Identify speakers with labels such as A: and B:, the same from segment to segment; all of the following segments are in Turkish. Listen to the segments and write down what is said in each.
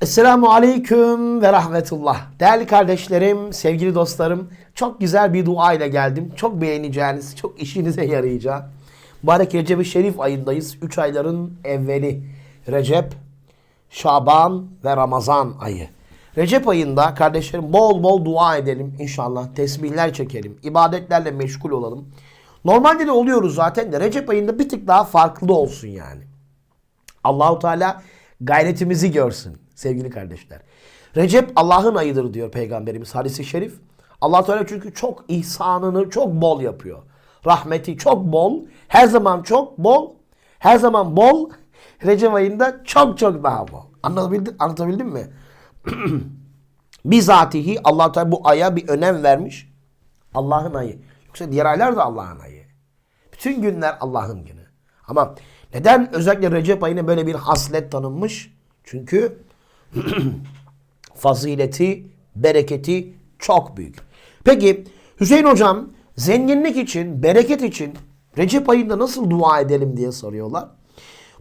A: Esselamu Aleyküm ve Rahmetullah. Değerli kardeşlerim, sevgili dostlarım, çok güzel bir dua ile geldim. Çok beğeneceğiniz, çok işinize yarayacak. Mübarek Recep-i Şerif ayındayız. Üç ayların evveli. Recep, Şaban ve Ramazan ayı. Recep ayında kardeşlerim bol bol dua edelim inşallah. Tesbihler çekelim. ibadetlerle meşgul olalım. Normalde de oluyoruz zaten de Recep ayında bir tık daha farklı olsun yani. Allahu Teala gayretimizi görsün sevgili kardeşler. Recep Allah'ın ayıdır diyor Peygamberimiz hadisi şerif. Allah Teala çünkü çok ihsanını çok bol yapıyor. Rahmeti çok bol, her zaman çok bol, her zaman bol. Recep ayında çok çok daha bol. Anlatabildim, anlatabildim mi? Bizatihi Allah Teala bu aya bir önem vermiş. Allah'ın ayı. Yoksa diğer aylar da Allah'ın ayı. Bütün günler Allah'ın günü. Ama neden özellikle Recep ayına böyle bir haslet tanınmış? Çünkü fazileti, bereketi çok büyük. Peki Hüseyin hocam zenginlik için, bereket için Recep ayında nasıl dua edelim diye soruyorlar.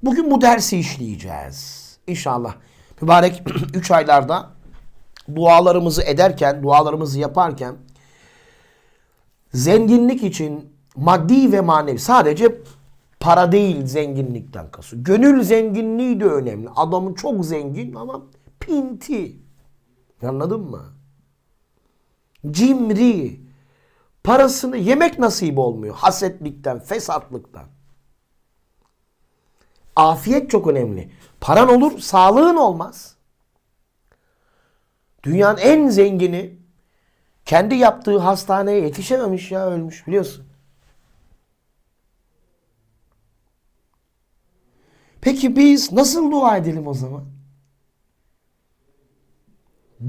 A: Bugün bu dersi işleyeceğiz. İnşallah. Mübarek 3 aylarda dualarımızı ederken, dualarımızı yaparken zenginlik için maddi ve manevi sadece para değil zenginlikten kasıyor. Gönül zenginliği de önemli. Adamın çok zengin ama pinti. Anladın mı? Cimri. Parasını yemek nasip olmuyor. Hasetlikten, fesatlıktan. Afiyet çok önemli. Paran olur, sağlığın olmaz. Dünyanın en zengini kendi yaptığı hastaneye yetişememiş ya ölmüş biliyorsun. Peki biz nasıl dua edelim o zaman?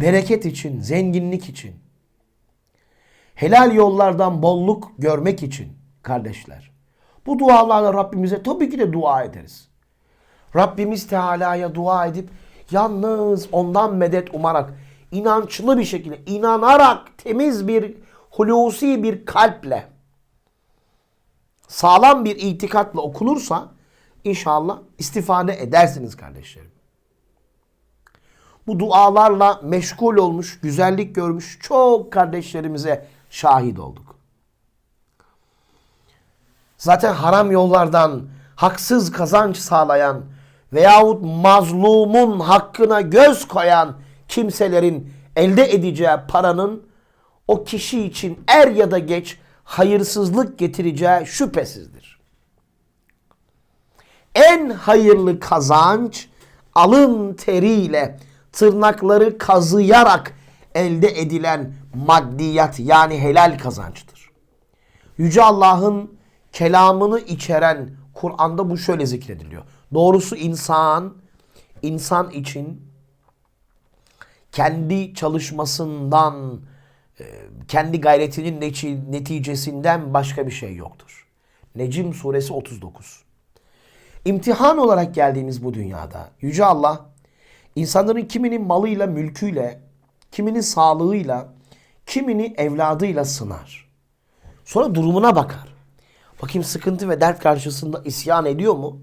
A: Bereket için, zenginlik için. Helal yollardan bolluk görmek için kardeşler. Bu dualarla Rabbimize tabii ki de dua ederiz. Rabbimiz Teala'ya dua edip yalnız ondan medet umarak inançlı bir şekilde inanarak temiz bir hulusi bir kalple sağlam bir itikatla okunursa İnşallah istifade edersiniz kardeşlerim. Bu dualarla meşgul olmuş, güzellik görmüş çok kardeşlerimize şahit olduk. Zaten haram yollardan haksız kazanç sağlayan veyahut mazlumun hakkına göz koyan kimselerin elde edeceği paranın o kişi için er ya da geç hayırsızlık getireceği şüphesizdir en hayırlı kazanç alın teriyle tırnakları kazıyarak elde edilen maddiyat yani helal kazançtır. Yüce Allah'ın kelamını içeren Kur'an'da bu şöyle zikrediliyor. Doğrusu insan, insan için kendi çalışmasından, e, kendi gayretinin neticesinden başka bir şey yoktur. Necim suresi 39. İmtihan olarak geldiğimiz bu dünyada Yüce Allah insanların kiminin malıyla, mülküyle, kiminin sağlığıyla, kimini evladıyla sınar. Sonra durumuna bakar. Bakayım sıkıntı ve dert karşısında isyan ediyor mu?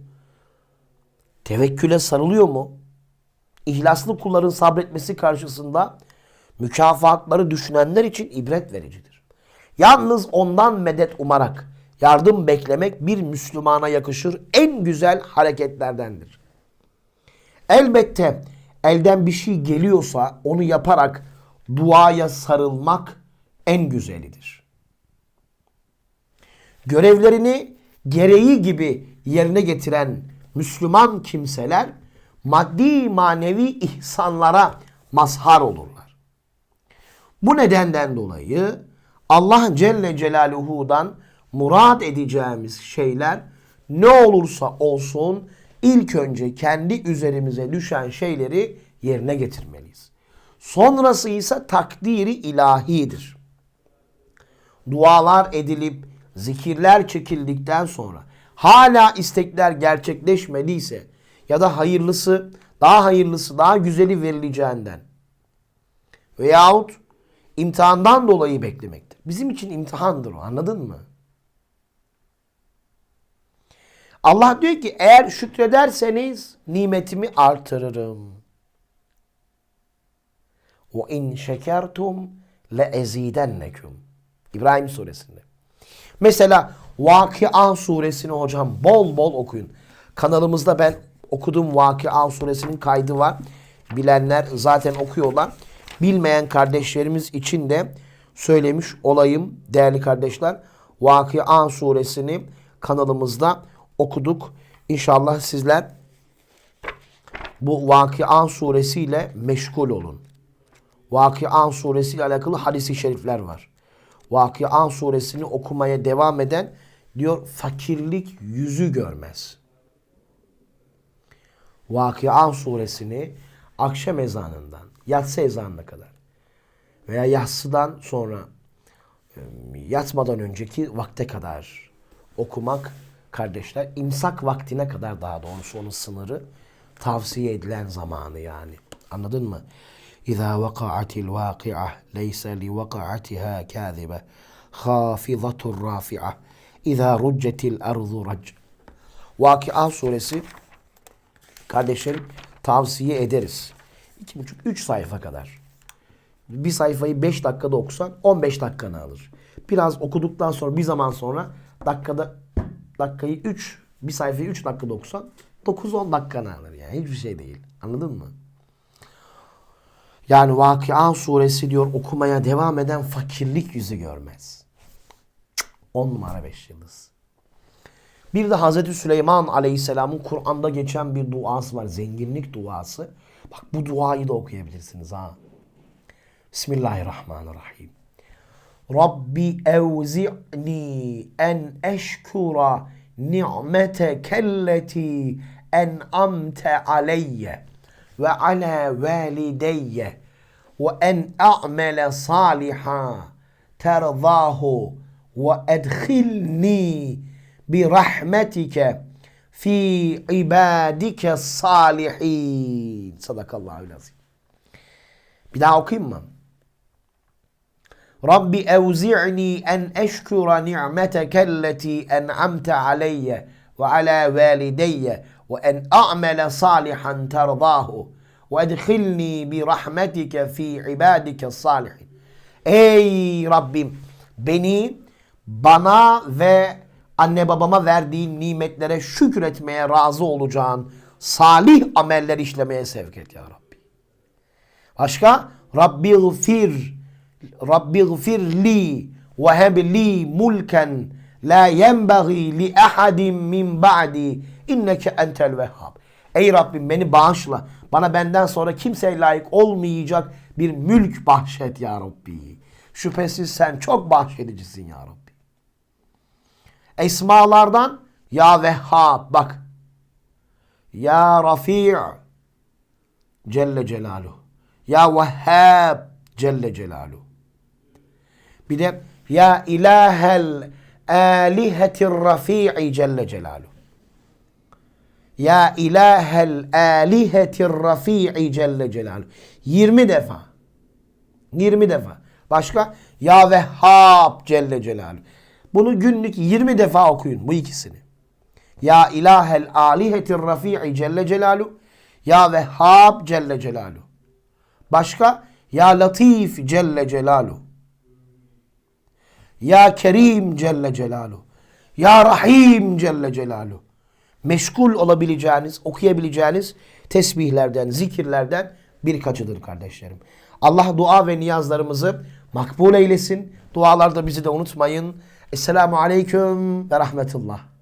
A: Tevekküle sarılıyor mu? İhlaslı kulların sabretmesi karşısında mükafatları düşünenler için ibret vericidir. Yalnız ondan medet umarak yardım beklemek bir Müslümana yakışır en güzel hareketlerdendir. Elbette elden bir şey geliyorsa onu yaparak duaya sarılmak en güzelidir. Görevlerini gereği gibi yerine getiren Müslüman kimseler maddi manevi ihsanlara mazhar olurlar. Bu nedenden dolayı Allah Celle Celaluhu'dan murad edeceğimiz şeyler ne olursa olsun ilk önce kendi üzerimize düşen şeyleri yerine getirmeliyiz. Sonrası ise takdiri ilahidir. Dualar edilip zikirler çekildikten sonra hala istekler gerçekleşmediyse ya da hayırlısı, daha hayırlısı, daha güzeli verileceğinden veyahut imtihandan dolayı beklemektir. Bizim için imtihandır o anladın mı? Allah diyor ki eğer şükrederseniz nimetimi artırırım. Ve in şekertum le ezidennekum. İbrahim suresinde. Mesela Vakıa suresini hocam bol bol okuyun. Kanalımızda ben okudum Vakıa suresinin kaydı var. Bilenler zaten okuyorlar. Bilmeyen kardeşlerimiz için de söylemiş olayım değerli kardeşler. Vakıa suresini kanalımızda okuduk. İnşallah sizler bu Vakıa suresiyle meşgul olun. Vakıa suresiyle alakalı hadisi şerifler var. Vakıa suresini okumaya devam eden diyor fakirlik yüzü görmez. Vakıa suresini akşam ezanından yatsı ezanına kadar veya yatsıdan sonra yatmadan önceki vakte kadar okumak kardeşler imsak vaktine kadar daha doğrusu onun sınırı tavsiye edilen zamanı yani. Anladın mı? İza vaka'atil vaki'ah leyse li vaka'atiha kâzibe khâfizatur rafi'ah İza ruccetil arzu rac. Vakıa suresi kardeşlerim tavsiye ederiz. 2,5-3 sayfa kadar. Bir sayfayı 5 dakikada okusan 15 dakikanı alır. Biraz okuduktan sonra bir zaman sonra dakikada dakikayı 3 bir sayfayı 3 dakikada okusan 9-10 dakikanı alır yani. Hiçbir şey değil. Anladın mı? Yani Vakıa suresi diyor okumaya devam eden fakirlik yüzü görmez. 10 numara 5 yıldız. Bir de Hazreti Süleyman Aleyhisselam'ın Kur'an'da geçen bir duası var. Zenginlik duası. Bak bu duayı da okuyabilirsiniz ha. Bismillahirrahmanirrahim. Rabbi evzi'ni en eşkura ni'metekelleti en'amte aleyye ve ala valideyye ve en a'mele saliha terzahu ve edkhilni bi rahmetike fi ibadike salihin. Sadakallahu lazim. Bir daha okuyayım mı? Rabbi evzi'ni en eşkura ni'meteke en'amte aleyye ve ala valideyye ve en a'mele salihan terdahu ve edkhilni bi rahmetike fi ibadike salihin. Ey Rabbim beni bana ve anne babama verdiğin nimetlere şükretmeye razı olacağın salih ameller işlemeye sevk et ya Rabbi. Başka? Rabbi gfir Rabbi gfir li ve heb li mulken la yenbaghi li ahadin min ba'di inneke entel vehhab. Ey Rabbim beni bağışla. Bana benden sonra kimseye layık olmayacak bir mülk bahşet ya Rabbi. Şüphesiz sen çok bahşedicisin ya Rabbi. Esmalardan Ya Vehhab bak. Ya Rafi' Celle Celaluhu. Ya Vehhab Celle Celaluhu. Bir de Ya İlahel Alihetir Rafi'i Celle Celaluhu. Ya İlahel Alihetir Rafi'i Celle Celaluhu. 20 defa. 20 defa. Başka? Ya Vehhab Celle Celaluhu. Bunu günlük 20 defa okuyun bu ikisini. Ya ilahel alihetir rafi'i celle celalu. Ya vehhab celle celalu. Başka? Ya latif celle celalu. Ya kerim celle celalu. Ya rahim celle celalu. Meşgul olabileceğiniz, okuyabileceğiniz tesbihlerden, zikirlerden birkaçıdır kardeşlerim. Allah dua ve niyazlarımızı makbul eylesin. Dualarda bizi de unutmayın. Esselamu Aleyküm ve Rahmetullah.